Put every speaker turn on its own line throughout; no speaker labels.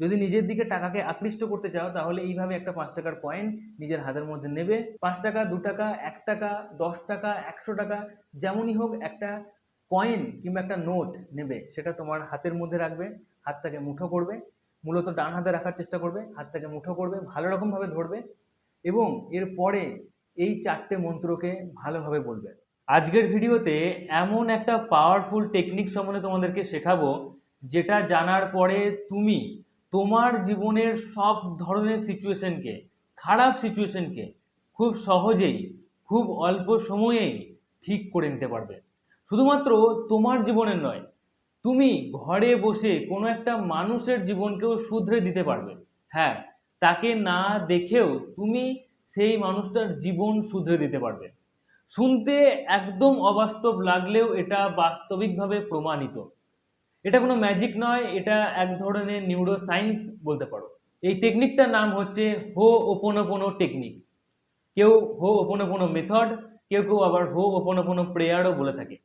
যদি নিজের দিকে টাকাকে আকৃষ্ট করতে চাও, তাহলে এইভাবে একটা পাঁচ টাকার কয়েন নিজের হাতের মধ্যে নেবে। পাঁচ টাকা, দু টাকা, এক টাকা, দশ টাকা, একশো টাকা, যেমনই হোক একটা কয়েন কিংবা একটা নোট নেবে, সেটা তোমার হাতের মধ্যে রাখবে, হাতটাকে মুঠো করবে, মূলত ডান হাতে রাখার চেষ্টা করবে, হাতটাকে মুঠো করবে, ভালো রকমভাবে ধরবে এবং এরপরে এই চারটে মন্ত্রকে ভালোভাবে বলবে। আজকের ভিডিওতে এমন একটা পাওয়ারফুল টেকনিক সম্বন্ধে তোমাদেরকে শেখাবো, যেটা জানার পরে তুমি তোমার জীবনের সব ধরনের সিচুয়েশনকে খারাপ সিচুয়েশনকে খুব সহজেই, খুব অল্প সময়েই ঠিক করে নিতে পারবে। শুধুমাত্র তোমার জীবনের নয়, তুমি ঘরে বসে কোনো একটা মানুষের জীবনকেও শুধরে দিতে পারবে। হ্যাঁ তাকে না দেখেও তুমি সেই মানুষটার জীবন শুধরে দিতে পারবে। শুনতে একদম অবাস্তব লাগলেও এটা বাস্তবিকভাবে প্রমাণিত। এটা কোনো ম্যাজিক নয়, এটা এক ধরনের নিউরো সায়েন্স বলতে পারো। এই টেকনিকটার নাম হচ্ছে হো ওপোনোপোনো টেকনিক কেউ হো ওপোনোপোনো মেথড কেউ কেউ আবার হো ওপোনোপোনো প্রেয়ারও বলে থাকে।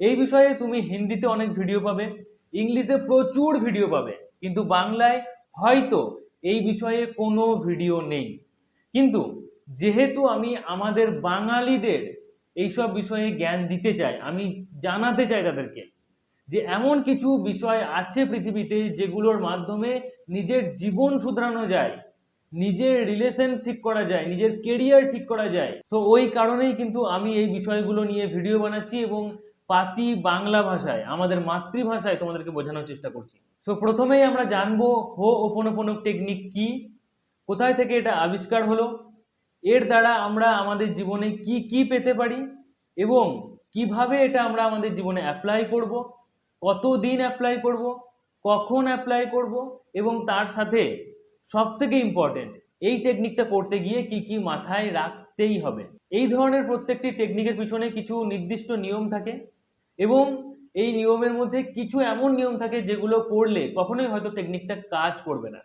এই বিষয়ে তুমি হিন্দিতে অনেক ভিডিও পাবে, ইংলিশে প্রচুর ভিডিও পাবে, কিন্তু বাংলায় হয়তো এই বিষয়ে কোনো ভিডিও নেই। কিন্তু যেহেতু আমি আমাদের বাঙালিদের এইসব বিষয়ে জ্ঞান দিতে চাই, আমি জানাতে চাই তাদেরকে যে এমন কিছু বিষয় আছে পৃথিবীতে যেগুলোর মাধ্যমে নিজের জীবন শুধরানো যায়, নিজের রিলেশন ঠিক করা যায়, নিজের কেরিয়ার ঠিক করা যায়। সো ওই কারণেই কিন্তু আমি এই বিষয়গুলো নিয়ে ভিডিও বানাচ্ছি এবং পাতি বাংলা ভাষায়, আমাদের মাতৃভাষায় তোমাদেরকে বোঝানোর চেষ্টা করছি। সো প্রথমেই আমরা জানব হো ওপনোপনো টেকনিক কি, কোথায় থেকে এটা আবিষ্কার হলো, এর দ্বারা আমরা আমাদের জীবনে কি কি পেতে পারি, এবং কীভাবে এটা আমরা আমাদের জীবনে অ্যাপ্লাই করব কতদিন অ্যাপ্লাই করব, কখন অ্যাপ্লাই করব এবং তার সাথে সব থেকে ইম্পর্টেন্ট এই টেকনিকটা করতে গিয়ে কি কি মাথায় রাখতেই হবে। এই ধরনের প্রত্যেকটি টেকনিকের পিছনে কিছু নির্দিষ্ট নিয়ম থাকে এবং এই নিয়মের মধ্যে কিছু এমন নিয়ম থাকে যেগুলো করলে কখনোই হয়তো টেকনিকটা কাজ করবে না।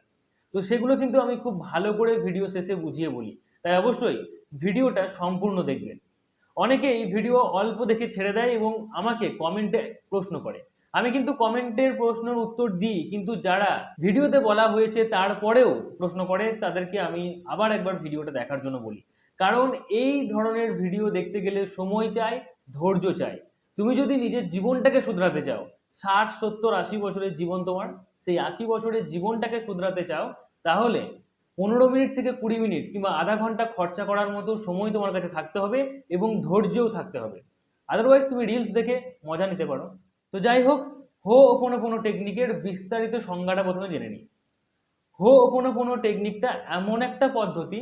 তো সেগুলো কিন্তু আমি খুব ভালো করে ভিডিও শেষে বুঝিয়ে বলি। তাই অবশ্যই ভিডিওটা সম্পূর্ণ দেখবেন। অনেকে এই ভিডিও অল্প দেখে ছেড়ে দেয় এবং আমাকে কমেন্টে প্রশ্ন করে। আমি কিন্তু কমেন্টের প্রশ্নের উত্তর দিই, কিন্তু যারা ভিডিওতে বলা হয়েছে তারপরেও প্রশ্ন করে, তাদেরকে আমি আবার একবার ভিডিওটা দেখার জন্য বলি। কারণ এই ধরনের ভিডিও দেখতে গেলে সময় চাই, ধৈর্য চাই। তুমি যদি নিজের জীবনটাকে শুধরাতে চাও, ষাট, সত্তর, আশি বছরের জীবন তোমার, সেই আশি বছরের জীবনটাকে শুধরাতে চাও, তাহলে পনেরো মিনিট থেকে কুড়ি মিনিট কিংবা আধা ঘণ্টা খরচা করার মতো সময় তোমার কাছে থাকতে হবে এবং ধৈর্যও থাকতে হবে। আদারওয়াইজ তুমি রিলস দেখে মজা নিতে পারো। তো যাই হোক, হো ওপনোপনো টেকনিকের বিস্তারিত সংজ্ঞাটা প্রথমে জেনে নিই। হো ওপনোপনো টেকনিকটা এমন একটা পদ্ধতি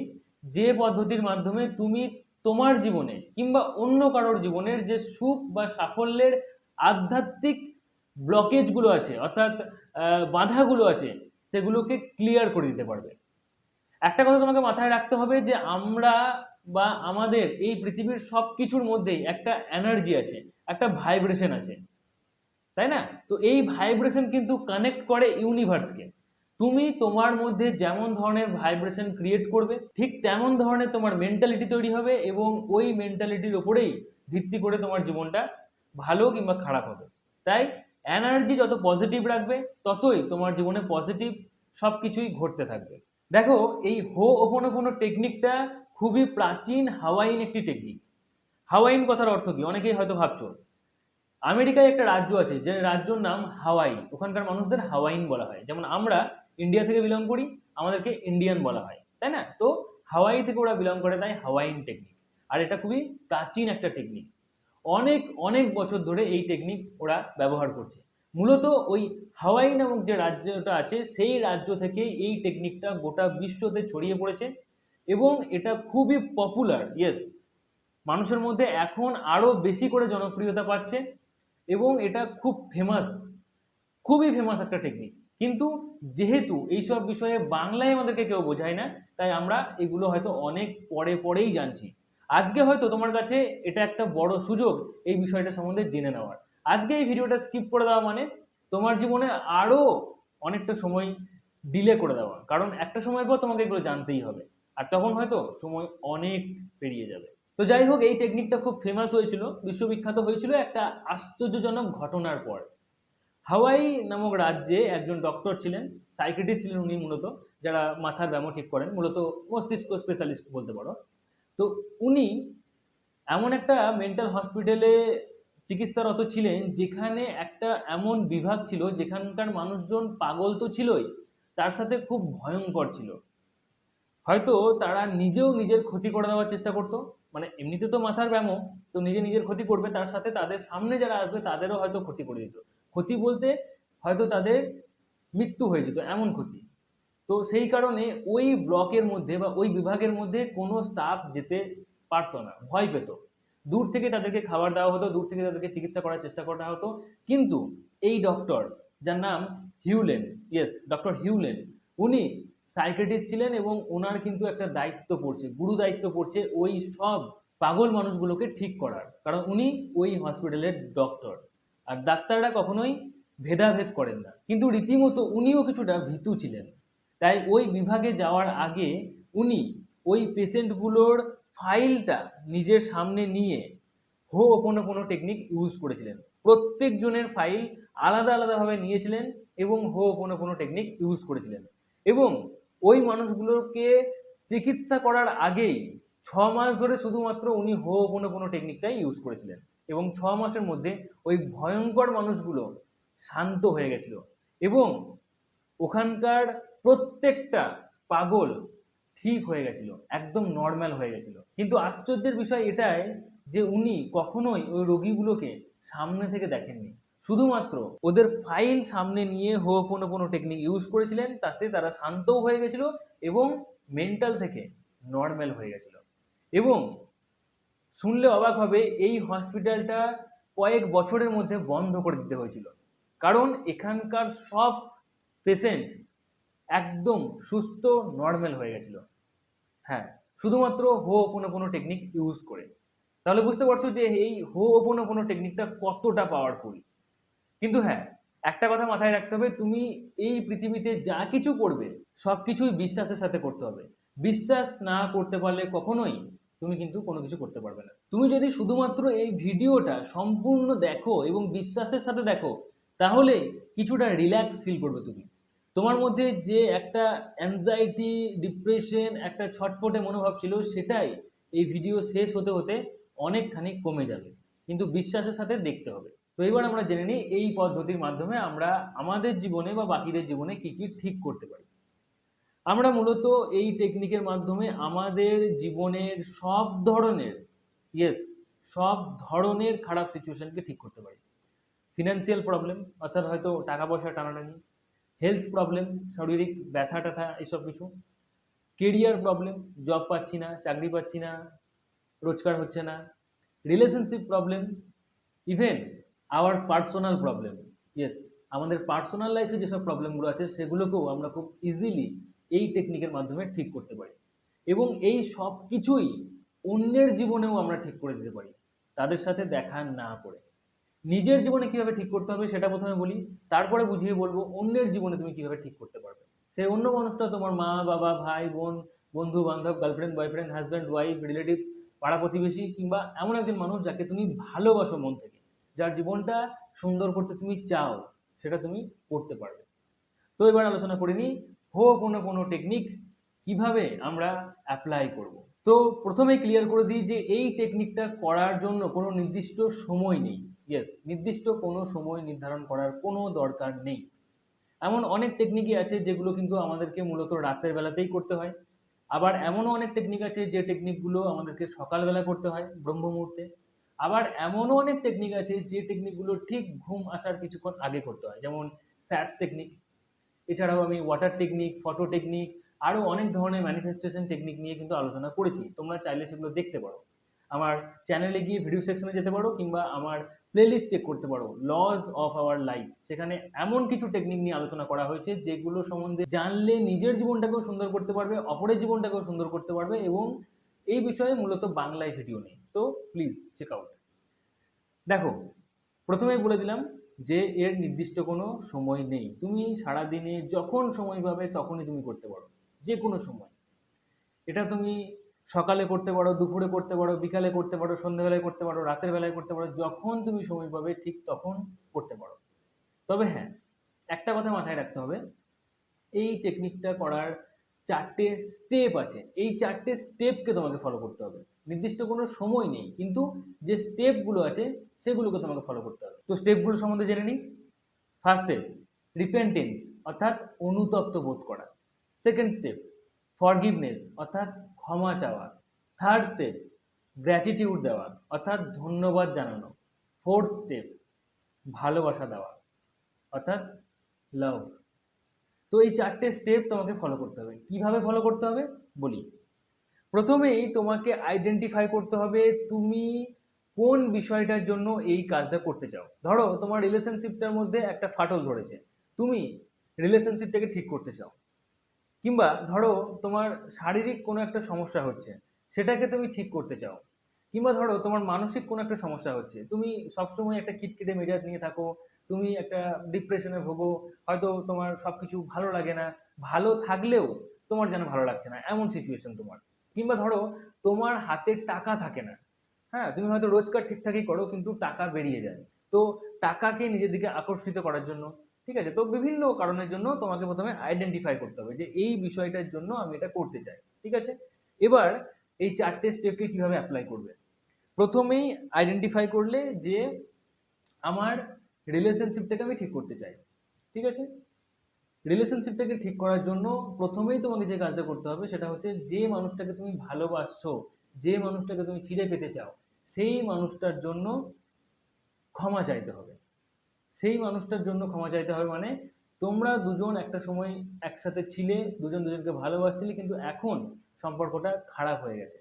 যে পদ্ধতির মাধ্যমে তুমি তোমার জীবনে কিংবা অন্য কারোর জীবনের যে সুখ বা সাফল্যের আধ্যাত্মিক ব্লকেজগুলো আছে, অর্থাৎ বাধাগুলো আছে, সেগুলোকে ক্লিয়ার করে দিতে পারবে। একটা কথা তোমাকে মাথায় রাখতে হবে যে আমরা বা আমাদের এই পৃথিবীর সব কিছুর মধ্যেই একটা এনার্জি আছে, একটা ভাইব্রেশন আছে। তাই না? তো এই ভাইব্রেশন কিন্তু কানেক্ট করে ইউনিভার্সকে তুমি তোমার মধ্যে যেমন ধরনের ভাইব্রেশন ক্রিয়েট করবে, ঠিক তেমন ধরনের তোমার মেন্টালিটি তৈরি হবে এবং ওই মেন্টালিটির ওপরেই ভিত্তি করে তোমার জীবনটা ভালো কিংবা খারাপ হবে। তাই এনার্জি যত পজিটিভ রাখবে, ততই তোমার জীবনে পজিটিভ সব কিছুই ঘটতে থাকবে। দেখো, এই হো ওপনো কোনো টেকনিকটা খুবই প্রাচীন হাওয়াইন একটি টেকনিক হাওয়াইন কথার অর্থ কি? অনেকেই হয়তো ভাবছ আমেরিকায় একটা রাজ্য আছে, যে রাজ্যর নাম হাওয়াই। ওখানকার মানুষদের হাওয়াইন বলা হয়। যেমন আমরা ইন্ডিয়া থেকে বিলং করি, আমাদেরকে ইন্ডিয়ান বলা হয়, তাই না? তো হাওয়াই থেকে ওরা বিলং করে, তাই হাওয়াইন টেকনিক আর এটা খুবই প্রাচীন একটা টেকনিক অনেক অনেক বছর ধরে এই টেকনিক ওরা ব্যবহার করছে। মূলত ওই হাওয়াই নামক যে রাজ্যটা আছে, সেই রাজ্য থেকে এই টেকনিকটা গোটা বিশ্বতে ছড়িয়ে পড়েছে এবং এটা খুবই পপুলার ইয়েস মানুষের মধ্যে এখন আরও বেশি করে জনপ্রিয়তা পাচ্ছে। এবং এটা খুব ফেমাস খুবই ফেমাস একটা টেকনিক কিন্তু যেহেতু এইসব বিষয়ে বাংলায় আমাদেরকে কেউ বোঝায় না, তাই আমরা এগুলো হয়তো অনেক পরে পরেই জানছি। আজকে হয়তো তোমার কাছে এটা একটা বড় সুযোগ এই বিষয়টা সম্বন্ধে জেনে নেওয়ার। আজকে এই ভিডিওটা স্কিপ করে দেওয়া মানে তোমার জীবনে আরও অনেকটা সময় ডিলে করে দেওয়া। কারণ একটা সময় পর তোমাকে এগুলো জানতেই হবে। আর তখন হয়তো সময় অনেক পেরিয়ে যাবে। তো যাই হোক এই টেকনিকটা খুব ফেমাস হয়েছিল, বিশ্ববিখ্যাত হয়েছিল একটা আশ্চর্যজনক ঘটনার পর। হাওয়াই নামক রাজ্যে একজন ডক্টর ছিলেন সাইকেটিস্ট ছিলেন উনি মূলত, যারা মাথার ব্যায়ামও ঠিক করেন, মূলত মস্তিষ্ক স্পেশালিস্ট বলতে পারো। তো উনি এমন একটা মেন্টাল হসপিটালে চিকিৎসারত ছিলেন, যেখানে একটা এমন বিভাগ ছিল, যেখানকার মানুষজন পাগল তো ছিলই, তার সাথে খুব ভয়ঙ্কর ছিল। হয়তো তারা নিজেও নিজের ক্ষতি করে দেওয়ার চেষ্টা করতো মানে এমনিতে তো মাথার ব্যায়ামও তো নিজে নিজের ক্ষতি করবে, তার সাথে তাদের সামনে যারা আসবে, তাদেরও হয়তো ক্ষতি করে দিত। ক্ষতি বলতে হয়তো তাদের মৃত্যু হয়ে যেত, এমন ক্ষতি। তো সেই কারণে ওই ব্লকের মধ্যে বা ওই বিভাগের মধ্যে কোনো স্টাফ যেতে পারতো না, ভয় পেত। দূর থেকে তাদেরকে খাবার দেওয়া হতো, দূর থেকে তাদেরকে চিকিৎসা করার চেষ্টা করা হতো। কিন্তু এই ডক্টর যার নাম হিউলেন ইয়েস ডক্টর হিউলেন, উনি সাইকেটিস্ট ছিলেন এবং ওনার কিন্তু একটা দায়িত্ব পড়ছে, গুরু দায়িত্ব পড়ছে ওই সব পাগল মানুষগুলোকে ঠিক করার। কারণ উনি ওই হসপিটালের ডক্টর। আর ডাক্তাররা কখনোই ভেদাভেদ করেন না। কিন্তু রীতিমতো উনিও কিছুটা ভীতু ছিলেন। তাই ওই বিভাগে যাওয়ার আগে উনি ওই পেশেন্টগুলোর ফাইলটা নিজের সামনে নিয়ে হো কোনো কোনো টেকনিক ইউজ করেছিলেন। প্রত্যেকজনের ফাইল আলাদা আলাদাভাবে নিয়েছিলেন এবং হো কোনো কোনো টেকনিক ইউজ করেছিলেন। এবং ওই মানুষগুলোকে চিকিৎসা করার আগেই ছ মাস ধরে শুধুমাত্র উনি হো কোনো কোনো টেকনিকটাই ইউজ করেছিলেন এবং ছ মাসের মধ্যে ওই ভয়ঙ্কর মানুষগুলো শান্ত হয়ে গেছিল এবং ওখানকার প্রত্যেকটা পাগল ঠিক হয়ে গেছিল, একদম নর্মাল হয়ে গেছিল। কিন্তু আশ্চর্যের বিষয় এটাই যে উনি কখনোই ওই রোগীগুলোকে সামনে থেকে দেখেননি। শুধুমাত্র ওদের ফাইল সামনে নিয়ে হো কোনো কোনো টেকনিক ইউজ করেছিলেন, তাতে তারা শান্তও হয়ে গেছিল এবং মেন্টাল থেকে নর্মাল হয়ে গেছিল। এবং শুনলে অবাক হবে, এই হসপিটালটা কয়েক বছরের মধ্যে বন্ধ করে দিতে হয়েছিল। কারণ এখানকার সব পেশেন্ট একদম সুস্থ নর্মাল হয়ে গেছিল। হ্যাঁ শুধুমাত্র হো কোনো কোনো টেকনিক ইউজ করে। তাহলে বুঝতে পারছ যে এই হো কোনো কোনো টেকনিকটা কতটা পাওয়ারফুল কিন্তু হ্যাঁ একটা কথা মাথায় রাখতে হবে তুমি এই পৃথিবীতে যা কিছু করবে সব কিছুই বিশ্বাসের সাথে করতে হবে। বিশ্বাস না করতে পারলে কখনোই তুমি কিন্তু কোনো কিছু করতে পারবে না। তুমি যদি শুধুমাত্র এই ভিডিওটা সম্পূর্ণ দেখো এবং বিশ্বাসের সাথে দেখো তাহলে কিছুটা রিল্যাক্স ফিল করবে তুমি। তোমার মধ্যে যে একটা অ্যাংজাইটি ডিপ্রেশন একটা ছটফটে মনোভাব ছিল সেটাই এই ভিডিও শেষ হতে হতে অনেকখানি কমে যাবে। কিন্তু বিশ্বাসের সাথে দেখতে হবে। তো এবার আমরা জেনে নিই এই পদ্ধতির মাধ্যমে আমরা আমাদের জীবনে বা বাকিদের জীবনে কি কি ঠিক করতে পারি। আমরা মূলত এই টেকনিকের মাধ্যমে আমাদের জীবনের সব ধরনের ইয়েস সব ধরনের খারাপ সিচুয়েশনকে ঠিক করতে পারি। ফিনান্সিয়াল প্রবলেম অর্থাৎ হয়তো টাকা পয়সা টানাটানি হেলথ প্রবলেম শারীরিক ব্যথা ট্যাথা এসব কিছু কেরিয়ার প্রবলেম জব পাচ্ছি না, চাকরি পাচ্ছি না, রোজগার হচ্ছে না relationship problem even our personal problem yes আমাদের পার্সোনাল লাইফে যেসব প্রবলেমগুলো আছে, সেগুলোকেও আমরা খুব ইজিলি এই টেকনিকের মাধ্যমে ঠিক করতে পারি। এবং এই সব কিছুই অন্যের জীবনেও আমরা ঠিক করে দিতে পারি, তাদের সাথে দেখা না করে। নিজের জীবনে কীভাবে ঠিক করতে হবে সেটা প্রথমে বলি, তারপরে বুঝিয়ে বলব অন্যের জীবনে তুমি কীভাবে ঠিক করতে পারবে। সেই অন্য মানুষটা তোমার মা, বাবা, ভাই, বোন, বন্ধু, বান্ধব girlfriend boyfriend husband wife relatives পাড়া প্রতিবেশী কিংবা এমন একজন মানুষ যাকে তুমি ভালোবাসো মন থেকে। যার জীবনটা সুন্দর করতে তুমি চাও, সেটা তুমি করতে পারবে। তো এবার আলোচনা করে নিই হো কোনো কোনো টেকনিক কীভাবে আমরা অ্যাপ্লাই করব? তো প্রথমে ক্লিয়ার করে দিই যে এই টেকনিকটা করার জন্য কোনো নির্দিষ্ট সময় নেই। ইয়েস নির্দিষ্ট কোনো সময় নির্ধারণ করার কোনো দরকার নেই। এমন অনেক টেকনিকই আছে যেগুলো কিন্তু আমাদেরকে মূলত রাতের বেলাতেই করতে হয়। আবার এমনও অনেক টেকনিক আছে যে টেকনিকগুলো আমাদেরকে সকালবেলা করতে হয় ব্রহ্ম মুহূর্তে আবার এমনও অনেক টেকনিক আছে যে টেকনিকগুলো ঠিক ঘুম আসার কিছুক্ষণ আগে করতে হয়। যেমন স্যাটস টেকনিক এছাড়াও আমি ওয়াটার টেকনিক ফটো টেকনিক আরও অনেক ধরনের ম্যানিফেস্টেশন টেকনিক নিয়ে কিন্তু আলোচনা করেছি। তোমরা চাইলে সেগুলো দেখতে পারো। আমার চ্যানেলে গিয়ে ভিডিও সেকশনে যেতে পারো কিংবা আমার প্লেলিস্ট চেক করতে পারো। লজ অফ আওয়ার লাইফ সেখানে এমন কিছু টেকনিক নিয়ে আলোচনা করা হয়েছে যেগুলো সম্বন্ধে জানলে নিজের জীবনটাকেও সুন্দর করতে পারবে, অপরের জীবনটাকেও সুন্দর করতে পারবে এবং এই বিষয়ে মূলত বাংলায় ভিডিও নেই। সো প্লিজ চেক আউট দেখো, প্রথমেই বলে দিলাম যে এর নির্দিষ্ট কোনো সময় নেই। তুমি সারাদিনে যখন সময় পাবে তখনই তুমি করতে পারো। যে কোনো সময়। এটা তুমি সকালে করতে পারো, দুপুরে করতে পারো, বিকালে করতে পারো, সন্ধ্যেবেলায় করতে পারো, রাতের বেলায় করতে পারো, যখন তুমি সময় পাবে ঠিক তখন করতে পারো। তবে হ্যাঁ একটা কথা মাথায় রাখতে হবে। এই টেকনিকটা করার চারটে স্টেপ আছে। এই চারটে স্টেপকে তোমাকে ফলো করতে হবে। নির্দিষ্ট কোনো সময় নেই, কিন্তু যে স্টেপগুলো আছে, সেগুলোকে তোমাকে ফলো করতে হবে। তো স্টেপগুলো সম্বন্ধে জেনে নিই। ফার্স্ট স্টেপ রিপেন্টেন্স অর্থাৎ অনুতপ্ত বোধ করা। সেকেন্ড স্টেপ ফরগিভনেস অর্থাৎ ক্ষমা চাওয়া। থার্ড স্টেপ গ্র্যাটিটিউড দেওয়া, অর্থাৎ ধন্যবাদ জানানো। ফোর্থ স্টেপ ভালোবাসা দেওয়া, অর্থাৎ লাভ তো এই চারটে স্টেপ তোমাকে ফলো করতে হবে। কীভাবে ফলো করতে হবে? বলি। প্রথমেই তোমাকে আইডেন্টিফাই করতে হবে তুমি কোন বিষয়টার জন্য এই কাজটা করতে চাও। ধরো, তোমার রিলেশনশিপটার মধ্যে একটা ফাটল ধরেছে। তুমি রিলেশনশিপটাকে ঠিক করতে চাও। কিংবা ধরো, তোমার শারীরিক কোনো একটা সমস্যা হচ্ছে, সেটাকে তুমি ঠিক করতে চাও। কিংবা ধরো, তোমার মানসিক কোনো একটা সমস্যা হচ্ছে, তুমি সবসময় একটা কিটকিটে মেজাজ নিয়ে থাকো তুমি একটা ডিপ্রেশনে ভোগো, হয়তো তোমার সব কিছু ভালো লাগে না, ভালো থাকলেও তোমার যেন ভালো লাগছে না, এমন সিচুয়েশন তোমার। কিংবা ধরো, তোমার হাতে টাকা থাকে না হ্যাঁ? তুমি হয়তো রোজগার ঠিকঠাকই করো, কিন্তু টাকা বেরিয়ে যায়। তো টাকাকে নিজের দিকে আকর্ষিত করার জন্য, ঠিক আছে? তো বিভিন্ন কারণের জন্য তোমাকে প্রথমে আইডেন্টিফাই করতে হবে যে এই বিষয়টার জন্য আমি এটা করতে চাই, ঠিক আছে? এবার এই চারটে স্টেপকে কীভাবে অ্যাপ্লাই করবে? প্রথমেই আইডেন্টিফাই করলে যে আমার রিলেশনশিপটাকে আমি ঠিক করতে চাই। ঠিক আছে? রিলেশনশিপটাকে ঠিক করার জন্য প্রথমেই তোমাকে যে কাজটা করতে হবে সেটা হচ্ছে যে মানুষটাকে তুমি ভালোবাসছো, যে মানুষটাকে তুমি ফিরে পেতে চাও, সেই মানুষটার জন্য ক্ষমা চাইতে হবে। সেই মানুষটার জন্য ক্ষমা চাইতে হবে মানে তোমরা দুজন একটা সময় একসাথে ছিলে, দুজন দুজনকে ভালোবাসছিলে, কিন্তু এখন সম্পর্কটা খারাপ হয়ে গেছে।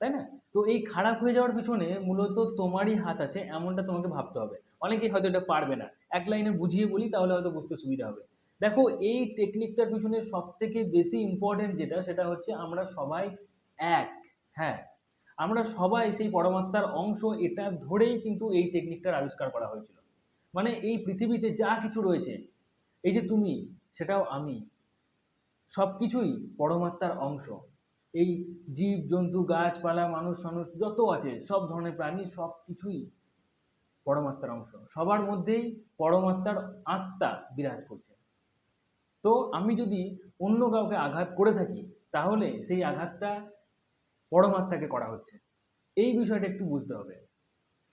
তাই না? তো এই খারাপ হয়ে যাওয়ার পিছনে মূলত তোমারই হাত আছে, এমনটা তোমাকে ভাবতে হবে। অনেকেই হয়তো এটা পারবে না। এক লাইনে বুঝিয়ে বলি, তাহলে হয়তো বুঝতে সুবিধা হবে। দেখো, এই টেকনিকটার পিছনে সব থেকে বেশি ইম্পর্টেন্ট যেটা, সেটা হচ্ছে আমরা সবাই এক। হ্যাঁ আমরা সবাই সেই পরমাত্মার অংশ, এটা ধরেই কিন্তু এই টেকনিকটার আবিষ্কার করা হয়েছিল। মানে এই পৃথিবীতে যা কিছু রয়েছে, এই যে তুমি, সেটাও আমি সব কিছুই পরমাত্মার অংশ। এই জীব, জন্তু, গাছপালা, মানুষ মানুষ যত আছে, সব ধরনের প্রাণী সব কিছুই পরমাত্মার অংশ। সবার মধ্যেই পরমাত্মার আত্মা বিরাজ করছে। তো আমি যদি অন্য কাউকে আঘাত করে থাকি, তাহলে সেই আঘাতটা পরমাত্মাকে করা হচ্ছে। এই বিষয়টা একটু বুঝতে হবে।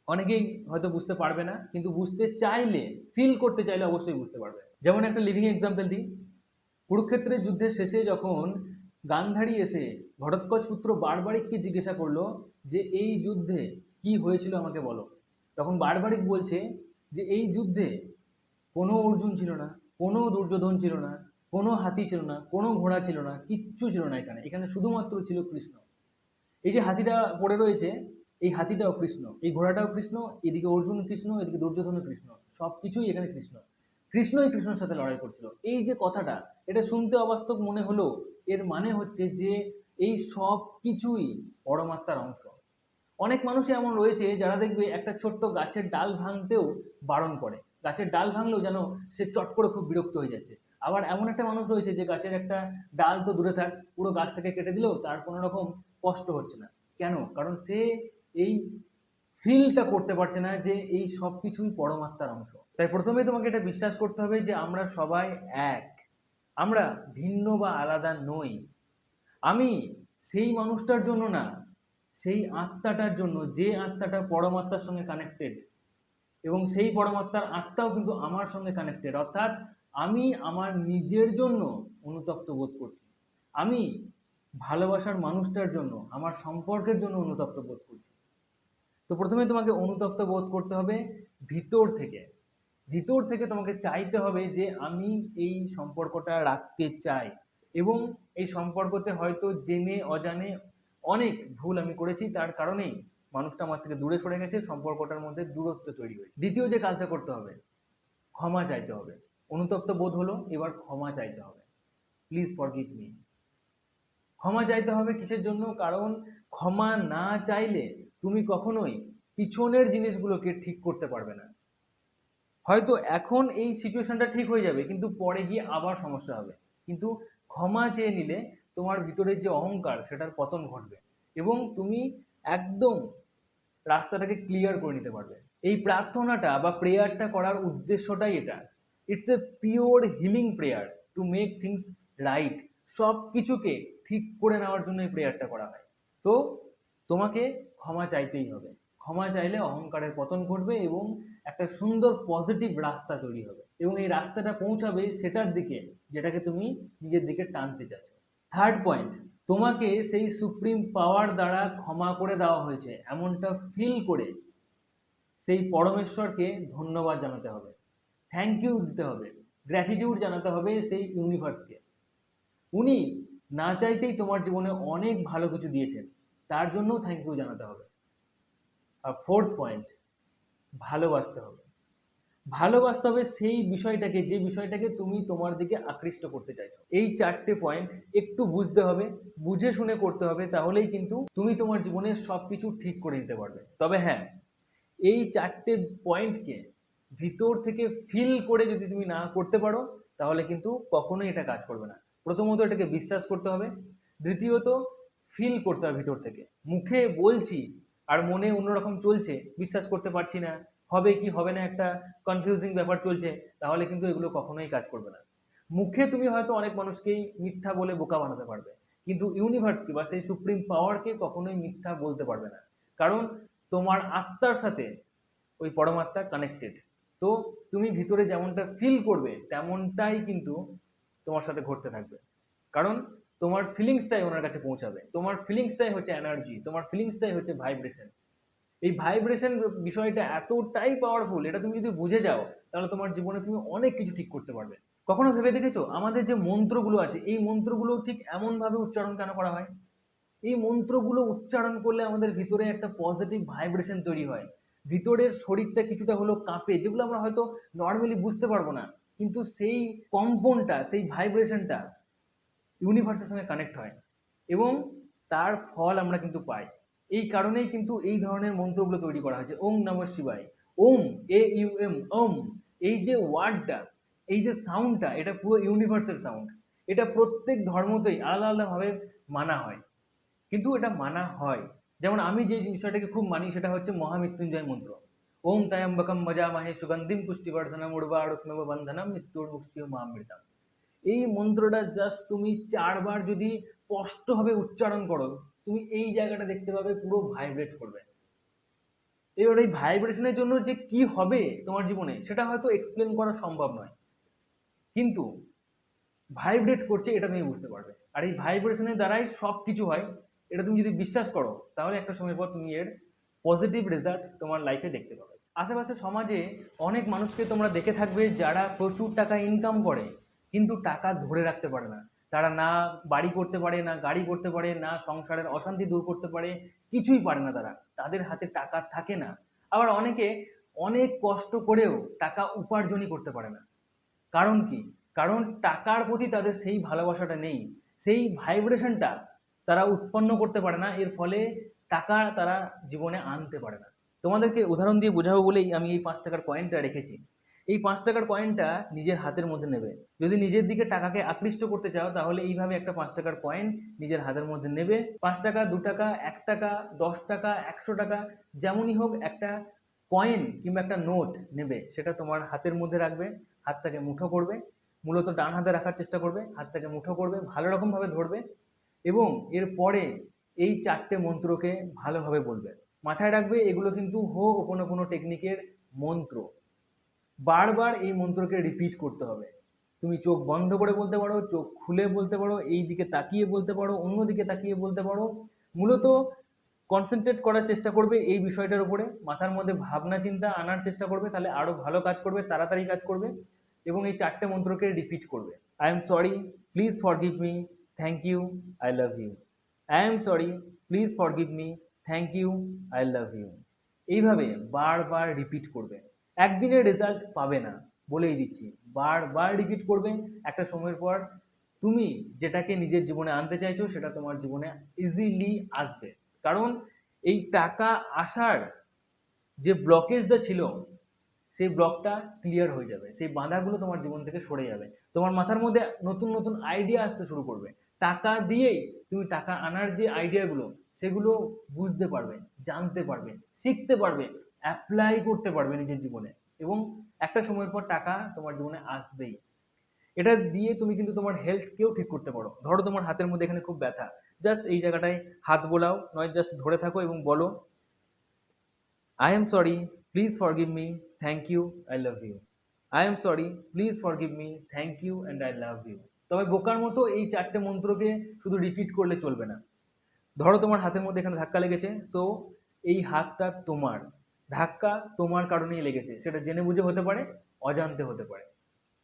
অনেকেই হয়তো বুঝতে পারবে না, কিন্তু বুঝতে চাইলে ফিল করতে চাইলে অবশ্যই বুঝতে পারবে। যেমন একটা লিভিং এক্সাম্পল দিই। কুরুক্ষেত্রের যুদ্ধের শেষে যখন গান্ধারী এসে ঘটোৎকচ পুত্র বারবারিককে জিজ্ঞাসা করল যে, এই যুদ্ধে কি হয়েছিল আমাকে বলো? তখন বারবারিক বলছে যে এই যুদ্ধে কোনো অর্জুন ছিল না, কোনো দুর্যোধন ছিল না, কোনো হাতি ছিল না, কোনো ঘোড়া ছিল না, কিচ্ছু ছিল না এখানে। এখানে শুধুমাত্র ছিল কৃষ্ণ। এই যে হাতিটা পড়ে রয়েছে, এই হাতিটাও কৃষ্ণ, এই ঘোড়াটাও কৃষ্ণ, এদিকে অর্জুন কৃষ্ণ, এদিকে দুর্যোধন কৃষ্ণ সব কিছুই এখানে কৃষ্ণ। কৃষ্ণই কৃষ্ণের সাথে লড়াই করছিল। এই যে কথাটা, এটা শুনতে অবাস্তব মনে হলো এর মানে হচ্ছে যে এই সব কিছুই পরমাত্মার অংশ। অনেক মানুষই এমন রয়েছে যারা দেখবে একটা ছোট্ট গাছের ডাল ভাঙতেও বারণ করে। গাছের ডাল ভাঙলেও যেন সে চট করে খুব বিরক্ত হয়ে যাচ্ছে। আবার এমন একটা মানুষ রয়েছে যে গাছের একটা ডাল তো দূরে থাক, পুরো গাছটাকে কেটে দিলেও তার কোনো রকম কষ্ট হচ্ছে না। কেন? কারণ সে এই ফিলটা করতে পারছে না যে এই সব কিছুই পরমাত্মার অংশ। তাই প্রথমে তোমাকে এটা বিশ্বাস করতে হবে যে আমরা সবাই এক। আমরা ভিন্ন বা আলাদা নই। আমি সেই মানুষটার জন্য না সেই আত্মাটার জন্য, যে আত্মাটা পরমাত্মার সঙ্গে কানেক্টেড এবং সেই পরমাত্মার আত্মাও কিন্তু আমার সঙ্গে কানেক্টেড অর্থাৎ আমি আমার নিজের জন্য অনুতপ্ত বোধ করছি। আমি ভালোবাসার মানুষটার জন্য, আমার সম্পর্কের জন্য অনুতপ্ত বোধ করছি। তো প্রথমে তোমাকে অনুতপ্ত বোধ করতে হবে ভিতর থেকে। ভিতর থেকে তোমাকে চাইতে হবে যে আমি এই সম্পর্কটা রাখতে চাই এবং এই সম্পর্কতে হয়তো জেনে, অজানে অনেক ভুল আমি করেছি, তার কারণেই মানুষটা আমার থেকে দূরে সরে গেছে, সম্পর্কটার মধ্যে দূরত্ব তৈরি হয়েছে। দ্বিতীয় যে কাজটা করতে হবে, ক্ষমা চাইতে হবে। অনুতপ্ত বোধ হলো, এবার ক্ষমা চাইতে হবে। প্লিজ ফরগিভ মি ক্ষমা চাইতে হবে কিসের জন্য? কারণ ক্ষমা না চাইলে তুমি কখনোই পিছনের জিনিসগুলোকে ঠিক করতে পারবে না। হয়তো এখন এই সিচুয়েশনটা ঠিক হয়ে যাবে, কিন্তু পরে গিয়ে আবার সমস্যা হবে। কিন্তু ক্ষমা চেয়ে নিলে তোমার ভিতরের যে অহংকার, সেটার পতন ঘটবে। এবং তুমি একদম রাস্তাটাকে ক্লিয়ার করে নিতে পারবে। এই প্রার্থনাটা বা প্রেয়ারটা করার উদ্দেশ্যটাই এটা। It's a pure healing prayer to make things right সব কিছুকে ঠিক করে নেওয়ার জন্য এই প্রেয়ারটা করা হয়। তো তোমাকে ক্ষমা চাইতেই হবে। ক্ষমা চাইলে অহংকারের পতন ঘটবে এবং একটা সুন্দর পজিটিভ রাস্তা তৈরি হবে। এবং এই রাস্তাটা পৌঁছাবে সেটার দিকে, যেটাকে তুমি নিজের দিকে টানতে চাচ্ছ। থার্ড পয়েন্ট তোমাকে সেই সুপ্রিম পাওয়ার দ্বারা ক্ষমা করে দেওয়া হয়েছে, এমনটা ফিল করে সেই পরমেশ্বরকে ধন্যবাদ জানাতে হবে। থ্যাংক ইউ দিতে হবে গ্র্যাটিটিউড জানাতে হবে সেই ইউনিভার্সকে উনি না চাইতেই তোমার জীবনে অনেক ভালো কিছু দিয়েছেন, তার জন্যও থ্যাংক ইউ জানাতে হবে। আর ফোর্থ পয়েন্ট ভালোবাসতে হবে। ভালোবাসতে হবে সেই বিষয়টাকে, যে বিষয়টাকে তুমি তোমার দিকে আকৃষ্ট করতে চাইছো। এই চারটে পয়েন্ট একটু বুঝতে হবে, বুঝে শুনে করতে হবে, তাহলেই কিন্তু তুমি তোমার জীবনে সব কিছু ঠিক করে দিতে পারবে। তবে হ্যাঁ এই চারটে পয়েন্টকে ভিতর থেকে ফিল করে যদি তুমি না করতে পারো, তাহলে কিন্তু কখনোই এটা কাজ করবে না। প্রথমত এটাকে বিশ্বাস করতে হবে, দ্বিতীয়ত ফিল করতে হবে ভিতর থেকে। মুখে বলছি আর মনে অন্যরকম চলছে, বিশ্বাস করতে পারছি না। হবে কি হবে না একটা কনফিউজিং ব্যাপার চলছে, তাহলে কিন্তু এগুলো কখনোই কাজ করবে না। মুখে তুমি হয়তো অনেক মানুষকেই মিথ্যা বলে বোকা বানাতে পারবে, কিন্তু ইউনিভার্সকে বা সেই সুপ্রিম পাওয়ারকে কখনোই মিথ্যা বলতে পারবে না। কারণ তোমার আত্মার সাথে ওই পরমাত্মা কানেক্টেড তো তুমি ভিতরে যেমনটা ফিল করবে, তেমনটাই কিন্তু তোমার সাথে ঘটতে থাকবে। কারণ তোমার ফিলিংসটাই ওনার কাছে পৌঁছাবে। তোমার ফিলিংসটাই হচ্ছে এনার্জি তোমার ফিলিংসটাই হচ্ছে ভাইব্রেশন এই ভাইব্রেশন বিষয়টা এতটাই পাওয়ারফুল এটা তুমি যদি বুঝে যাও, তাহলে তোমার জীবনে তুমি অনেক কিছু ঠিক করতে পারবে। কখনো ভেবে দেখেছ? আমাদের যে মন্ত্রগুলো আছে, এই মন্ত্রগুলো ঠিক এমনভাবে উচ্চারণ কেন করা হয়? এই মন্ত্রগুলো উচ্চারণ করলে আমাদের ভিতরে একটা পজিটিভ ভাইব্রেশন তৈরি হয়। ভিতরের শরীরটা কিছুটা হলো কাঁপে, যেগুলো আমরা হয়তো নর্মালি বুঝতে পারব না। কিন্তু সেই কম্পনটা, সেই ভাইব্রেশনটা ইউনিভার্সের সঙ্গে কানেক্ট হয় এবং তার ফল আমরা কিন্তু পাই। এই কারণেই কিন্তু এই ধরনের মন্ত্রগুলো তৈরি করা হয়েছে। ওম নম শিবায়। ওম এ ইউ এম ওম। এই যে ওয়ার্ডটা, এই যে সাউন্ডটা, এটা পুরো ইউনিভার্সের সাউন্ড। এটা প্রত্যেক ধর্মতেই আলাদা আলাদাভাবে মানা হয়। কিন্তু এটা মানা হয়। যেমন আমি যে বিষয়টাকে খুব মানি, সেটা হচ্ছে মহামৃত্যুঞ্জয় মন্ত্র। ওম তায়ম্বকম মজামাহে সুগন্ধিম পুষ্টিবর্ধনম উড়বা উর্বারুকমেব বন্ধনম মৃত্যুর মুক্তিও মহামৃতাম এই মন্ত্রটা জাস্ট তুমি চারবার যদি স্পষ্টভাবে উচ্চারণ করো তুমি এই জায়গাটা দেখতে পাবে, পুরো ভাইব্রেট করবে। এবার এই ভাইব্রেশনের জন্য যে কি হবে তোমার জীবনে, সেটা হয়তো এক্সপ্লেন করা সম্ভব নয়। কিন্তু ভাইব্রেট করছে এটা তুমি বুঝতে পারবে। আর এই ভাইব্রেশনের দ্বারাই সব কিছু হয়। এটা তুমি যদি বিশ্বাস করো, তাহলে একটা সময় পর তুমি এর পজিটিভ রেজাল্ট তোমার লাইফে দেখতে পাবে। আশেপাশে সমাজে অনেক মানুষকে তোমরা দেখে থাকবে যারা প্রচুর টাকা ইনকাম করে, কিন্তু টাকা ধরে রাখতে পারে না। তারা না বাড়ি করতে পারে, না গাড়ি করতে পারে, না সংসারের অশান্তি দূর করতে পারে, কিছুই পারে না তারা। তাদের হাতে টাকা থাকে না। আবার অনেকে অনেক কষ্ট করেও টাকা উপার্জনই করতে পারে না। কারণ কি? কারণ টাকার প্রতি তাদের সেই ভালোবাসাটা নেই। সেই ভাইব্রেশনটা তারা উৎপন্ন করতে পারে না। এর ফলে টাকা তারা জীবনে আনতে পারে না। তোমাদেরকে উদাহরণ দিয়ে বোঝাবো বলেই আমি এই পাঁচ টাকার কয়েনটা রেখেছি। এই পাঁচ টাকার কয়েনটা নিজের হাতের মধ্যে নেবে। যদি নিজের দিকে টাকাকে আকৃষ্ট করতে চাও, তাহলে এইভাবে একটা পাঁচ টাকার কয়েন নিজের হাতের মধ্যে নেবে। পাঁচ টাকা, দু টাকা, এক টাকা, দশ টাকা, একশো টাকা, যেমনই হোক একটা কয়েন কিংবা একটা নোট নেবে, সেটা তোমার হাতের মধ্যে রাখবে, হাতটাকে মুঠো করবে, মূলত ডান হাতে রাখার চেষ্টা করবে, হাতটাকে মুঠো করবে, ভালো রকমভাবে ধরবে এবং এর পরে এই চারটে মন্ত্রকে ভালোভাবে বলবে। মাথায় রাখবে, এগুলো কিন্তু হো কোনো কোনো টেকনিকের মন্ত্র। বারবার এই মন্ত্রকে রিপিট করতে হবে। তুমি চোখ বন্ধ করে বলতে পারো, চোখ খুলে বলতে পারো, এই দিকে তাকিয়ে বলতে পারো, অন্য দিকে তাকিয়ে বলতে পারো। মূলত কনসেন্ট্রেট করার চেষ্টা করবে এই বিষয়টার উপরে। মাথার মধ্যে ভাবনা, চিন্তা আনার চেষ্টা করবে, তাহলে আরও ভালো কাজ করবে, তাড়াতাড়ি কাজ করবে এবং এই চারটে মন্ত্রকে রিপিট করবে। I am sorry please forgive me thank you I love you I am sorry please forgive me thank you I love you এইভাবে বারবার রিপিট করবে। একদিনের রেজাল্ট পাবে না, বলেই দিচ্ছি। বারবার রিপিট করবে একটা সময়ের পর তুমি যেটাকে নিজের জীবনে আনতে চাইছো, সেটা তোমার জীবনে ইজিলি আসবে। কারণ এই টাকা আসার যে ব্লকেজটা ছিল, সেই ব্লকটা ক্লিয়ার হয়ে যাবে। সেই বাঁধাগুলো তোমার জীবন থেকে সরে যাবে। তোমার মাথার মধ্যে নতুন নতুন আইডিয়া আসতে শুরু করবে। টাকা দিয়েই তুমি টাকা আনার যে আইডিয়াগুলো সেগুলো বুঝতে পারবে, জানতে পারবে, শিখতে পারবে। অ্যাপ্লাই করতে পারবে নিজের জীবনে এবং একটা সময়ের পর টাকা তোমার জীবনে আসবেই। এটা দিয়ে তুমি কিন্তু তোমার হেলথকেও ঠিক করতে পারো। ধরো তোমার হাতের মধ্যে এখানে খুব ব্যথা। জাস্ট এই জায়গাটায় হাত বোলাও, নয় জাস্ট ধরে থাকো এবং বলো I am sorry please forgive me thank you I love you I am sorry please forgive me thank you and I love you তবে বোকার মতো এই চারটে মন্ত্রকে শুধু রিপিট করলে চলবে না। ধরো তোমার হাতের মধ্যে এখানে ধাক্কা লেগেছে সো এই হাতটা তোমার। ধাক্কা তোমার কারণেই লেগেছে, সেটা জেনে বুঝে হতে পারে, অজান্তে হতে পারে।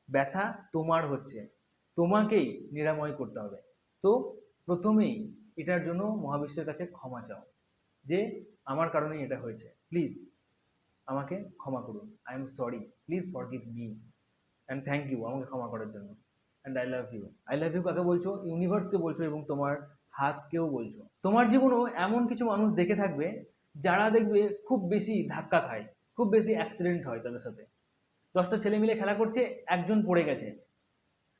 ব্যথা তোমার হচ্ছে, তোমাকেই নিরাময় করতে হবে। তো প্রথমেই এটার জন্য মহাবিশ্বের কাছে ক্ষমা চাও, যে আমার কারণেই এটা হয়েছে। প্লিজ আমাকে ক্ষমা করুন। I am sorry, please forgive me. And thank you আমাকে ক্ষমা করার জন্য। And I love you. I love you কাকে বলছো? ইউনিভার্সকে বলছো এবং তোমার হাতকেও বলছো। তোমার জীবনেও এমন কিছু মানুষ দেখে থাকবে যারা দেখবে খুব বেশি ধাক্কা খায়, খুব বেশি অ্যাক্সিডেন্ট হয় তাদের সাথে। দশটা ছেলে মিলে খেলা করছে, একজন পড়ে গেছে।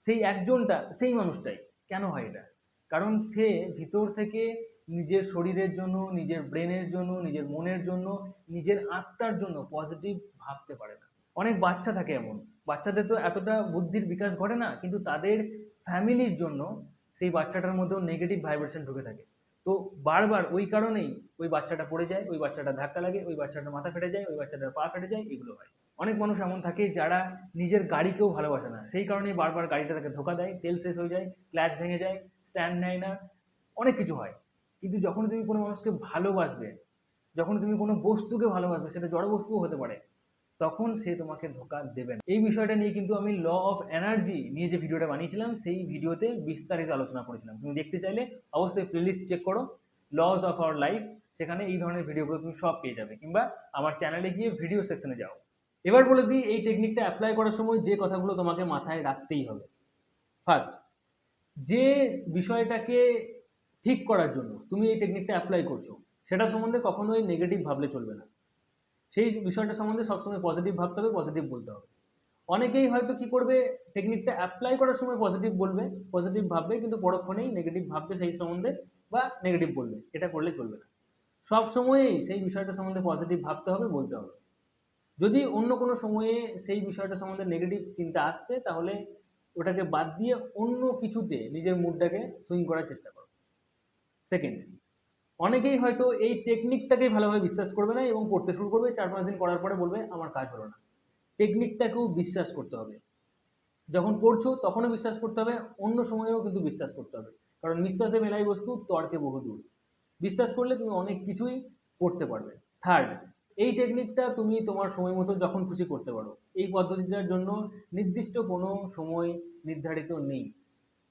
সেই একজনটা, সেই মানুষটাই। কেন হয় এটা? কারণ সে ভিতর থেকে নিজের শরীরের জন্য, নিজের ব্রেনের জন্য, নিজের মনের জন্য, নিজের আত্মার জন্য পজিটিভ ভাবতে পারে না। অনেক বাচ্চা থাকে এমন। বাচ্চাদের তো এতটা বুদ্ধির বিকাশ ঘটে না, কিন্তু তাদের ফ্যামিলির জন্য সেই বাচ্চাটার মধ্যেও নেগেটিভ ভাইব্রেশন ঢুকে থাকে। তো বারবার ওই কারণেই ওই বাচ্চাটা পড়ে যায়, ওই বাচ্চাটা ধাক্কা লাগে, ওই বাচ্চাটার মাথা ফেটে যায়, ওই বাচ্চাটার পা ফেটে যায়, এগুলো হয়। অনেক মানুষ এমন থাকে যারা নিজের গাড়িকেও ভালোবাসে না। সেই কারণেই বারবার গাড়িটা তাকে ধোকা দেয়, তেল শেষ হয়ে যায় ক্ল্যাচ ভেঙে যায়, স্ট্যান্ড নেয় না, অনেক কিছু হয়। কিন্তু যখন তুমি কোনো মানুষকে ভালোবাসবে, যখন তুমি কোনো বস্তুকে ভালোবাসবে, সেটা জড় বস্তুও হতে পারে। তখন সে তোমাকে ধোকা দেবে না। এই বিষয়টা নিয়ে কিন্তু আমি ল অফ এনার্জি নিয়ে যে ভিডিওটা বানিয়েছিলাম, সেই ভিডিওতে বিস্তারিত আলোচনা করেছিলাম। তুমি দেখতে চাইলে অবশ্যই প্লেলিস্ট চেক করো লজ অফ আওয়ার লাইফ সেখানে এই ধরনের ভিডিওগুলো তুমি সব পেয়ে যাবে, কিংবা আমার চ্যানেলে গিয়ে ভিডিও সেকশনে যাও। এবার বলে দিই, এই টেকনিকটা অ্যাপ্লাই করার সময় যে কথাগুলো তোমাকে মাথায় রাখতেই হবে। ফার্স্ট যে বিষয়টাকে ঠিক করার জন্য তুমি এই টেকনিকটা অ্যাপ্লাই করছ, সেটা সম্বন্ধে কখনোই নেগেটিভ ভাবলে চলবে না। সেই বিষয়টা সম্বন্ধে সবসময় পজিটিভ ভাবতে হবে পজিটিভ বলতে হবে। অনেকেই হয়তো কি করবে টেকনিকটা অ্যাপ্লাই করার সময় পজিটিভ বলবে পজিটিভ ভাববে, কিন্তু পরক্ষণেই নেগেটিভ ভাববে সেই সম্বন্ধে বা নেগেটিভ বলবে। এটা করলে চলবে না। সব সময়েই সেই বিষয়টা সম্বন্ধে পজিটিভ ভাবতে হবে, বলতে হবে। যদি অন্য কোনো সময়ে সেই বিষয়টা সম্বন্ধে নেগেটিভ চিন্তা আসছে, তাহলে ওটাকে বাদ দিয়ে অন্য কিছুতে নিজের মুডটাকে সুইং করার চেষ্টা করো। সেকেন্ড অনেকেই হয়তো এই টেকনিকটাকে ভালোভাবে বিশ্বাস করবে না এবং করতে শুরু করবে, চার পাঁচ দিন করার পরে বলবে, আমার কাজ হলো না। টেকনিকটাকেও বিশ্বাস করতে হবে। যখন করছ তখনও বিশ্বাস করতে হবে, অন্য সময়েও কিন্তু বিশ্বাস করতে হবে। কারণ বিশ্বাসে মেলাই বস্তু, তর্কে বহুদূর। বিশ্বাস করলে তুমি অনেক কিছুই করতে পারবে। থার্ড এই টেকনিকটা তুমি তোমার সময় মতো যখন খুশি করতে পারো। এই পদ্ধতিটার জন্য নির্দিষ্ট কোনো সময় নির্ধারিত নেই।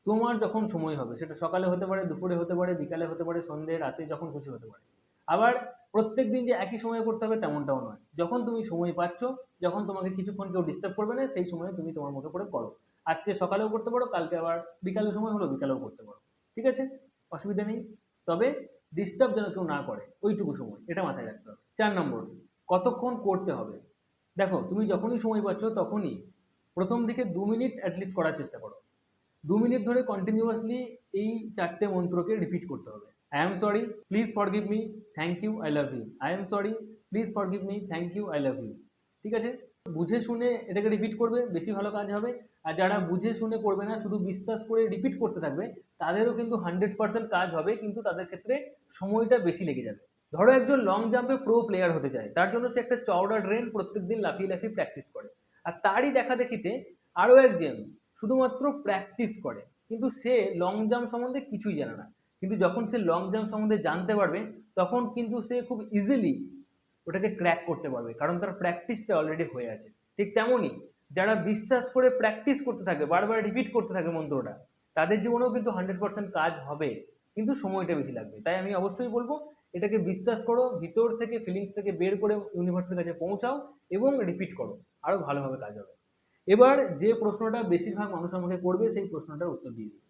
তোমার যখন সময় হবে, সেটা সকালে হতে পারে, দুপুরে হতে পারে, বিকালে হতে পারে, সন্ধে, রাতে যখন খুশি হতে পারে। আবার প্রত্যেক দিন যে একই সময়ে করতে হবে তেমনটাও নয়। যখন তুমি সময় পাচ্ছ, যখন তোমাকে কিছুক্ষণ কেউ ডিস্টার্ব করবে না, সেই সময় তুমি তোমার মতো করে করো। আজকে সকালেও করতে পারো, কালকে আবার বিকালের সময় হলো বিকালেও করতে পারো। ঠিক আছে? অসুবিধা নেই। তবে ডিস্টার্ব যেন কেউ না করে, ওইটুকু সময়, এটা মাথায় রাখতে হবে। চার নম্বর, কতক্ষণ করতে হবে? দেখো, তুমি যখনই সময় পাচ্ছ, তখনই প্রথম দিকে দু মিনিট অ্যাটলিস্ট করার চেষ্টা করো। দু মিনিট ধরে কন্টিনিউয়াসলি এই চারটে মন্ত্রকে রিপিট করতে হবে। I am sorry please forgive me thank you I love you I am sorry please forgive me thank you I love you ঠিক আছে? বুঝে শুনে এটাকে রিপিট করবে, বেশি ভালো কাজ হবে। আর যারা বুঝে শুনে করবে না, শুধু বিশ্বাস করে রিপিট করতে থাকবে, তাদেরও কিন্তু হান্ড্রেড পার্সেন্ট কাজ হবে, কিন্তু তাদের ক্ষেত্রে সময়টা বেশি লেগে যাবে। ধরো একজন লং জাম্পে প্রো প্লেয়ার হতে চায়, তার জন্য সে একটা চওড়া ড্রেন প্রত্যেক দিন লাফিয়ে লাফিয়ে প্র্যাকটিস করে। আর তারই দেখা দেখিতে আরও একজন শুধুমাত্র প্র্যাকটিস করে। কিন্তু সে লং জাম্প সম্বন্ধে কিছুই জানে না। কিন্তু যখন সে লং জাম্প সম্বন্ধে জানতে পারবে, তখন কিন্তু সে খুব ইজিলি ওটাকে ক্র্যাক করতে পারবে। কারণ তার প্র্যাকটিসটা অলরেডি হয়ে আছে। ঠিক তেমনই যারা বিশ্বাস করে প্র্যাকটিস করতে থাকে, বারবার রিপিট করতে থাকে মন্ত্রটা, তাদের জীবনেও কিন্তু হান্ড্রেড পার্সেন্ট কাজ হবে। কিন্তু সময়টা বেশি লাগবে। তাই আমি অবশ্যই বলব, এটাকে বিশ্বাস করো, ভিতর থেকে ফিলিংস থেকে বের করে ইউনিভার্সের কাছে পৌঁছাও এবং রিপিট করো। আরও ভালোভাবে কাজ হবে। এবার যে প্রশ্নটা বেশিরভাগ মানুষ আমাকে করবে, সেই প্রশ্নটার উত্তর দিয়ে দিই।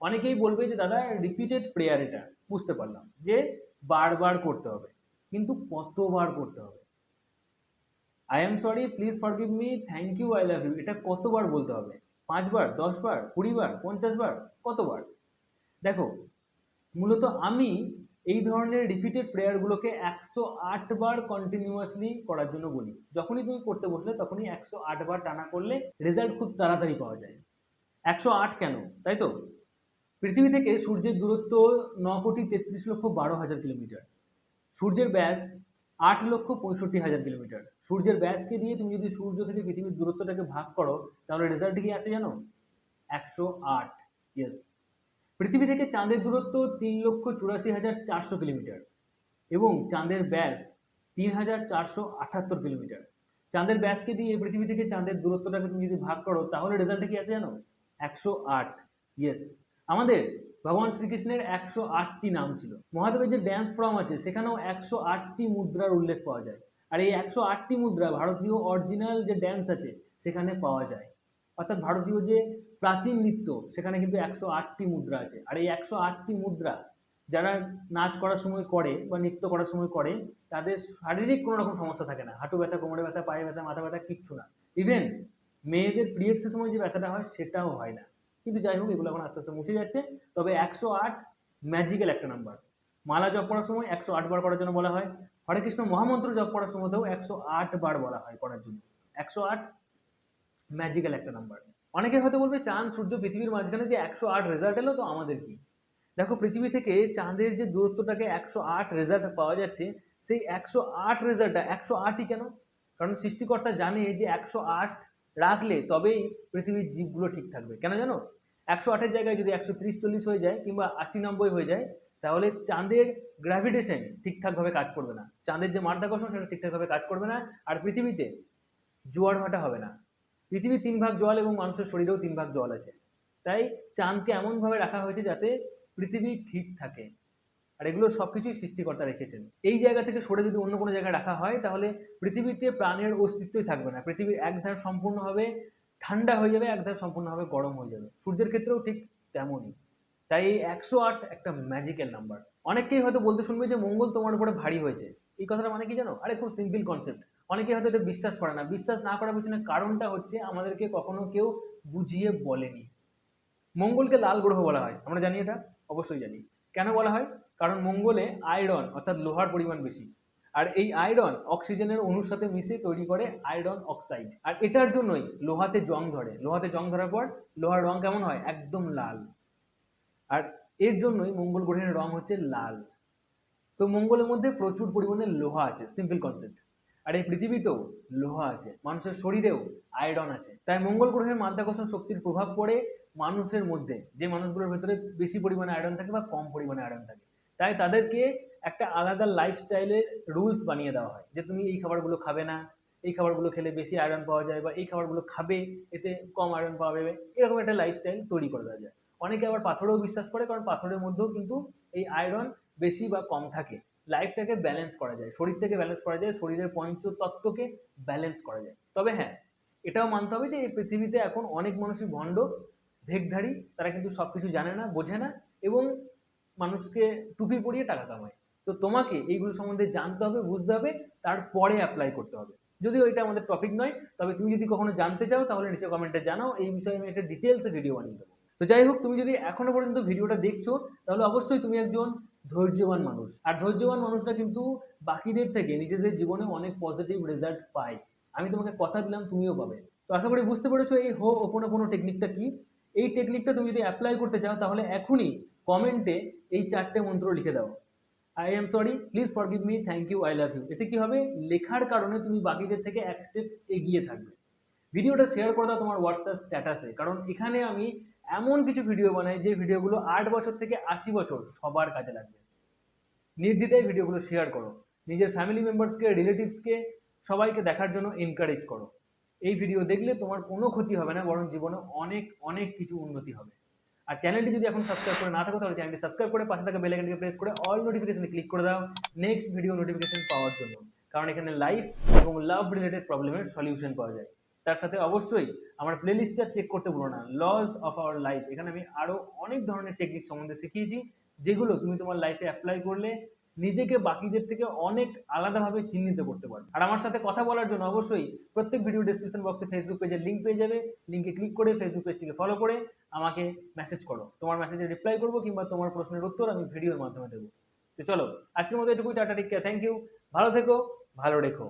অনেকেই বলবে যে, দাদা রিপিটেড প্রেয়ার এটা। বুঝতে পারলাম যে, বারবার করতে হবে, কিন্তু কতবার করতে হবে? I am sorry please forgive me thank you I love you এটা কতবার বলতে হবে? পাঁচবার, দশবার, কুড়িবার পঞ্চাশ বার কতবার? দেখো, মূলত আমি এই ধরনের রিপিটেড প্রেয়ারগুলোকে একশো আট বার কন্টিনিউয়াসলি করার জন্য বলি। যখনই তুমি করতে বসলে তখনই একশো আট বার টানা করলে রেজাল্ট খুব তাড়াতাড়ি পাওয়া যায়। একশো আট কেন? তাই তো? পৃথিবী থেকে সূর্যের দূরত্ব ন কোটি তেত্রিশ লক্ষ বারো হাজার কিলোমিটার। সূর্যের ব্যাস আট লক্ষ পঁয়ষট্টি হাজার কিলোমিটার। সূর্যের ব্যাসকে দিয়ে তুমি যদি সূর্য থেকে পৃথিবীর দূরত্বটাকে ভাগ করো, তাহলে রেজাল্ট কি আসে জানো? একশো আট ইয়েস পৃথিবী থেকে চাঁদের দূরত্ব তিন লক্ষ চুরাশি হাজার চারশো কিলোমিটার এবং চাঁদের ব্যাস তিন হাজার চারশো আটাত্তর কিলোমিটার। চাঁদের ব্যাসকে দিয়ে পৃথিবী থেকে চাঁদের দূরত্বটাকে তুমি যদি ভাগ করো, তাহলে রেজাল্টটা কি আসে জানো? একশো আট। ইয়েস আমাদের ভগবান শ্রীকৃষ্ণের একশো আটটি নাম ছিল। মহাদেবের যে ড্যান্স ফর্ম আছে, সেখানেও একশো আটটি মুদ্রার উল্লেখ পাওয়া যায়। আর এই একশো আটটি মুদ্রা ভারতীয় অরিজিনাল যে ড্যান্স আছে, সেখানে পাওয়া যায়। অর্থাৎ ভারতীয় যে প্রাচীন নৃত্য, সেখানে কিন্তু একশো আটটি মুদ্রা আছে। আর এই একশো আটটি মুদ্রা যারা নাচ করার সময় করে বা নৃত্য করার সময় করে, তাদের শারীরিক কোনো রকম সমস্যা থাকে না। হাঁটু ব্যথা, কোমরে ব্যথা, পায়ে ব্যথা, মাথা ব্যথা, কিচ্ছু না। ইভেন মেয়েদের পিরিয়ডসের সময় যে ব্যথাটা হয়, সেটাও হয় না। কিন্তু যাই হোক, এগুলো এখন আস্তে আস্তে মুছে যাচ্ছে। তবে একশো আট ম্যাজিক্যাল একটা নাম্বার মালা জপ করার সময় একশো আট বার করার জন্য বলা হয়। হরে কৃষ্ণ মহামন্ত্র জপ করার সময়তেও একশো আট বার বলা হয় করার জন্য। একশো আট ম্যাজিক্যাল একটা নাম্বার অনেকে হয়তো বলবে, চাঁদ, সূর্য পৃথিবীর মাঝখানে যে একশো আট রেজাল্ট এলো, তো আমাদের কি? দেখো, পৃথিবী থেকে চাঁদের যে দূরত্বটাকে একশো আট রেজাল্ট পাওয়া যাচ্ছে, সেই একশো আট রেজাল্টটা একশো আটই কেন? কারণ সৃষ্টিকর্তা জানে যে একশো আট রাখলে তবেই পৃথিবীর জীবগুলো ঠিক থাকবে। কেন জানো? একশো আটের জায়গায় যদি একশো ত্রিশ, চল্লিশ হয়ে যায় কিংবা আশি, নব্বই হয়ে যায়, তাহলে চাঁদের গ্র্যাভিটেশন ঠিকঠাকভাবে কাজ করবে না। চাঁদের যে মাধ্যাকর্ষণ, সেটা ঠিকঠাকভাবে কাজ করবে না, আর পৃথিবীতে জোয়ার ভাটা হবে না। পৃথিবীর তিন ভাগ জল এবং মানুষের শরীরেও তিন ভাগ জল আছে। তাই চাঁদকে এমনভাবে রাখা হয়েছে যাতে পৃথিবী ঠিক থাকে। আর এগুলো সব কিছুই সৃষ্টিকর্তা রেখেছেন। এই জায়গা থেকে সরে যদি অন্য কোনো জায়গায় রাখা হয়, তাহলে পৃথিবীতে প্রাণের অস্তিত্বই থাকবে না। পৃথিবীর এক ধার সম্পূর্ণভাবে ঠান্ডা হয়ে যাবে, এক ধার সম্পূর্ণভাবে গরম হয়ে যাবে। সূর্যের ক্ষেত্রেও ঠিক তেমনই। তাই এই একশো আট একটা ম্যাজিক্যাল নাম্বার অনেকেই হয়তো বলতে শুনবে যে মঙ্গল তোমার উপরে ভারী হয়েছে। এই কথাটা মানে কি জানো? আরে খুব সিম্পল কনসেপ্ট অনেকে হয়তো এটা বিশ্বাস করে না। বিশ্বাস না করার পিছনে কারণটা হচ্ছে আমাদেরকে কখনো কেউ বুঝিয়ে বলেনি। মঙ্গলকে লাল গ্রহ বলা হয়। আমরা জানি এটা? অবশ্যই জানি। কেন বলা হয়? কারণ মঙ্গলে আয়রন, অর্থাৎ লোহার পরিমাণ বেশি। আর এই আয়রন অক্সিজেনের অণুর সাথে মিশে তৈরি করে আয়রন অক্সাইড। আর এটার জন্যই লোহাতে জং ধরে। লোহাতে জং ধরার পর লোহার রং কেমন হয়? একদম লাল। আর এর জন্যই মঙ্গল গ্রহের রং হচ্ছে লাল। তো মঙ্গলের মধ্যে প্রচুর পরিমাণে লোহা আছে। সিম্পল কনসেপ্ট আর এই পৃথিবীতেও লোহা আছে, মানুষের শরীরেও আয়রন আছে। তাই মঙ্গল গ্রহের মাধ্যাকর্ষণ শক্তির প্রভাব পড়ে মানুষের মধ্যে, যে মানুষগুলোর ভেতরে বেশি পরিমাণে আয়রন থাকে বা কম পরিমাণে আয়রন থাকে। তাই তাদেরকে একটা আলাদা লাইফস্টাইলের রুলস বানিয়ে দেওয়া হয়, যে তুমি এই খাবারগুলো খাবে না, এই খাবারগুলো খেলে বেশি আয়রন পাওয়া যায় বা এই খাবারগুলো খাবে, এতে কম আয়রন পাওয়া যাবে, এরকম একটা লাইফস্টাইল তৈরি করে দেওয়া যায়। অনেকে আবার পাথরেও বিশ্বাস করে, কারণ পাথরের মধ্যেও কিন্তু এই আয়রন বেশি বা কম থাকে। লাইফটাকে ব্যালেন্স করা যায়। শরীরটাকে ব্যালেন্স করা যায়, শরীরের পঞ্চতত্ত্বকে ব্যালেন্স করা যায়। তবে হ্যাঁ এটাও মানতে হবে যে এই পৃথিবীতে এখন অনেক মানুষই ভণ্ড ভেগধারী তারা কিন্তু সব কিছু জানে না, বোঝে না এবং মানুষকে টুপি পরিয়ে টাকা কামায়। তো তোমাকে এইগুলো সম্বন্ধে জানতে হবে, বুঝতে হবে, তারপরে অ্যাপ্লাই করতে হবে। যদিও এটা আমাদের টপিক নয়, তবে তুমি যদি কখনো জানতে চাও, তাহলে নিচে কমেন্টে জানাও, এই বিষয়ে আমি একটা ডিটেলসে ভিডিও বানিয়ে দেবো। তো যাই হোক, তুমি যদি এখনও পর্যন্ত ভিডিওটা দেখছ, তাহলে অবশ্যই তুমি একজন ধৈর্যবান মানুষ। আর ধৈর্যবান মানুষরা কিন্তু বাকিদের থেকে নিজেদের জীবনে অনেক পজিটিভ রেজাল্ট পায়। আমি তোমাকে কথা দিলাম, তুমিও পাবে। তো আশা করি বুঝতে পেরেছ এই হো ওপোনো কোনো টেকনিকটা কি? এই টেকনিকটা তুমি যদি অ্যাপ্লাই করতে চাও, তাহলে এখনই কমেন্টে এই চারটে মন্ত্র লিখে দাও। I am sorry please forgive me thank you I love you এতে কি হবে? লেখার কারণে তুমি বাকিদের থেকে এক স্টেপ এগিয়ে থাকবে। ভিডিওটা শেয়ার করে দাও তোমার হোয়াটসঅ্যাপ স্ট্যাটাসে কারণ এখানে আমি এমন কিছু ভিডিও বানাই যে ভিডিওগুলো আট বছর থেকে আশি বছর সবার কাজে লাগবে। নির্দ্বিধায় ভিডিওগুলো শেয়ার করো। নিজের ফ্যামিলি মেম্বার্সকে রিলেটিভসকে সবাইকে দেখার জন্য এনকারেজ করো। এই ভিডিও দেখলে তোমার কোনো ক্ষতি হবে না, বরং জীবনে অনেক অনেক কিছু উন্নতি হবে। আর চ্যানেলটি যদি এখন সাবস্ক্রাইব করে না থাকো, তাহলে চ্যানেলটি সাবস্ক্রাইব করে পাশে থাকা বেলাইকনটিকে প্রেস করে অল নোটিফিকেশনে ক্লিক করে দাও নেক্সট ভিডিও নোটিফিকেশন পাওয়ার জন্য। কারণ এখানে লাইফ এবং লাভ রিলেটেড প্রবলেমের সলিউশন পাওয়া যায়। তার সাথে অবশ্যই আমার প্লেলিস্টটা চেক করতে ভুলো না। লস অফ আওয়ার লাইফ এখানে আমি আরও অনেক ধরনের টেকনিক সম্বন্ধে শিখিয়েছি, যেগুলো তুমি তোমার লাইফে অ্যাপ্লাই করলে নিজেকে বাকিদের থেকে অনেক আলাদাভাবে চিহ্নিত করতে পারবে। আর আমার সাথে কথা বলার জন্য অবশ্যই প্রত্যেক ভিডিও ডিসক্রিপশন বক্সে ফেসবুক পেজের লিঙ্ক পেয়ে যাবে। লিঙ্কে ক্লিক করে ফেসবুক পেজটিকে ফলো করে আমাকে মেসেজ করো। তোমার মেসেজে রিপ্লাই করব কিংবা তোমার প্রশ্নের উত্তর আমি ভিডিওর মাধ্যমে দেবো। তো চলো, আজকের মতো এটুকুই, টাটা টিকা থ্যাংক ইউ ভালো থেকো, ভালো রেখো।